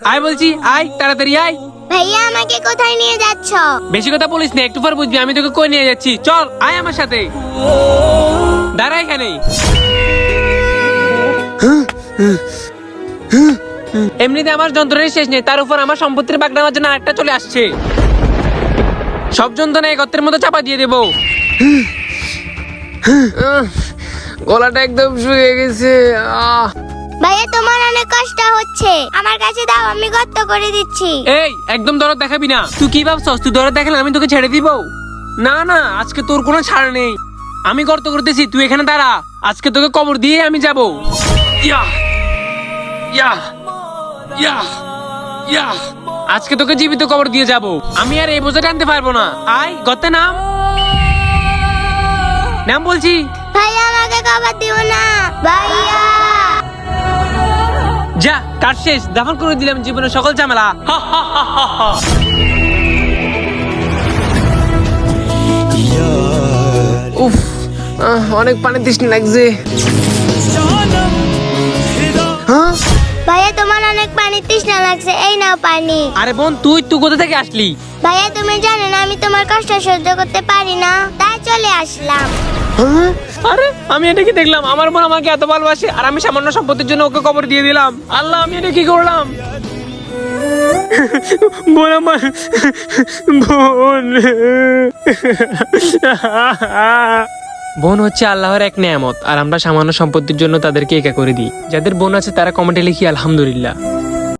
আয় বলছি আয় তাড়াতাড়ি আয়। ভাইয়া আমাকে কোথায় নিয়ে যাচ্ছ? বেশি কথা বলিস না একটু পর বুঝবি আমি তোকে কই নিয়ে যাচ্ছি। চল আয় আমার সাথে। দাঁড়া এখানে এমনিতে আমার যন্ত্রণার শেষ নেই তার উপর আমার সম্পত্তির বাগ নেওয়ার জন্য আরেকটা চলে আসছে। সব যন্ত্রণা এক গর্তের মতো চাপা দিয়ে দেবো। গলাটা একদম শুয়ে গেছে আহ। তোমার অনেক কষ্ট হচ্ছে। আমার কাছে দাও আমি গর্ত করে দিচ্ছি। এই একদম দরদ দেখাবি না। তুই কি ভাবছস? তুই দরদ দেখালে আমি তোকে ছেড়ে দিব? না না আজকে তোর কোনো ছাড় নেই। আমি গর্ত করতেছি তুই এখানে দাঁড়া। আজকে তোকে কবর দিয়ে আমি যাব। ইয়া ইয়া ইয়া ইয়া। আজকে তোকে জীবিত কবর দিয়ে যাব। আমি আর এই বোঝা টানতে পারব না। আয় গর্তে নাম। নাম বলছি। ভাইয়া আমাকে কবার দিও না। ভাইয়া। কাজ শেষ দাফন করে দিলাম জীবনের সকল ঝামেলা। উফ অনেক পানি তৃষ্ণা লাগছে হ্যাঁ? ভাইয়া তোমার অনেক পানি তৃষ্ণা লাগছে এই নাও পানি আরে বোন তুই তুই কোথা থেকে আসলি ভাইয়া তুমি জানো না আমি তোমার কষ্ট সহ্য করতে পারি না তাই চলে আসলাম? আরে, আমি এটা কি দেখলাম? আমার বোন আমাকে এত ভালোবাসে, আর আমি সামান্য সম্পত্তির জন্য ওকে কবর দিয়ে দিলাম। আল্লাহ, আমি এটা কি করলাম? বোন আমার, বোন। বোন হচ্ছে আল্লাহর এক নেয়ামত, আর আমরা সামান্য সম্পত্তির জন্য তাদেরকে একা করে দিই। যাদের বোন আছে তারা কমেন্টে লিখি, আলহামদুলিল্লাহ।